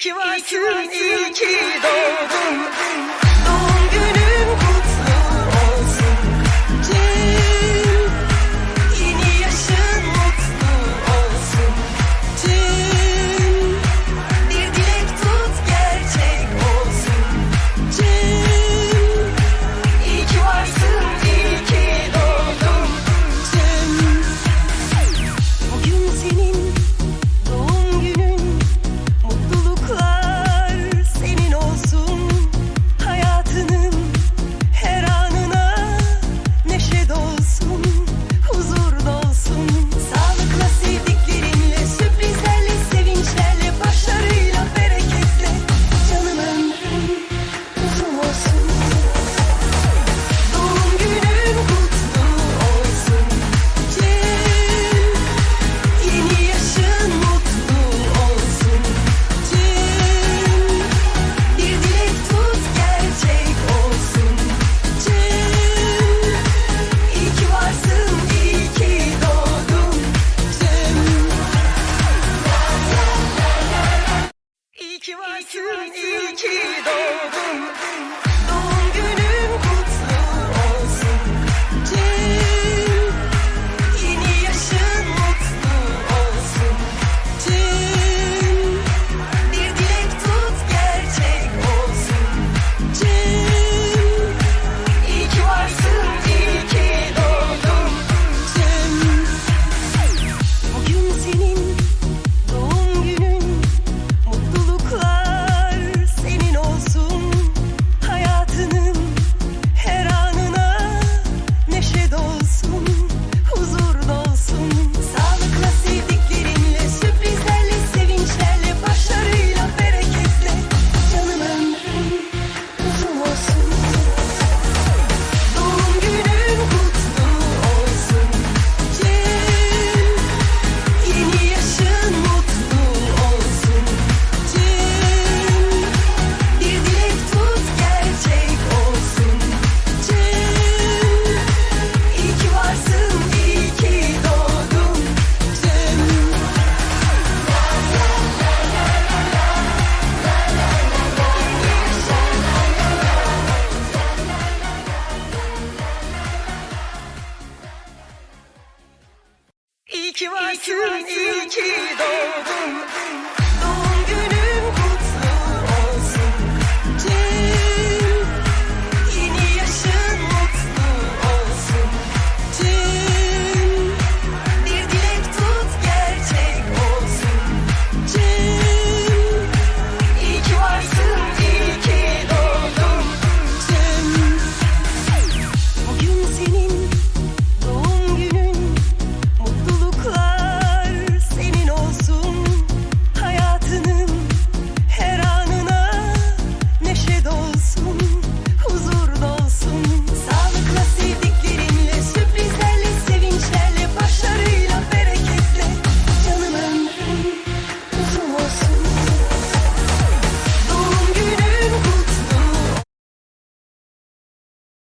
ki varsın, iyi ki doğdun. Doğum günü 月一度。是一起走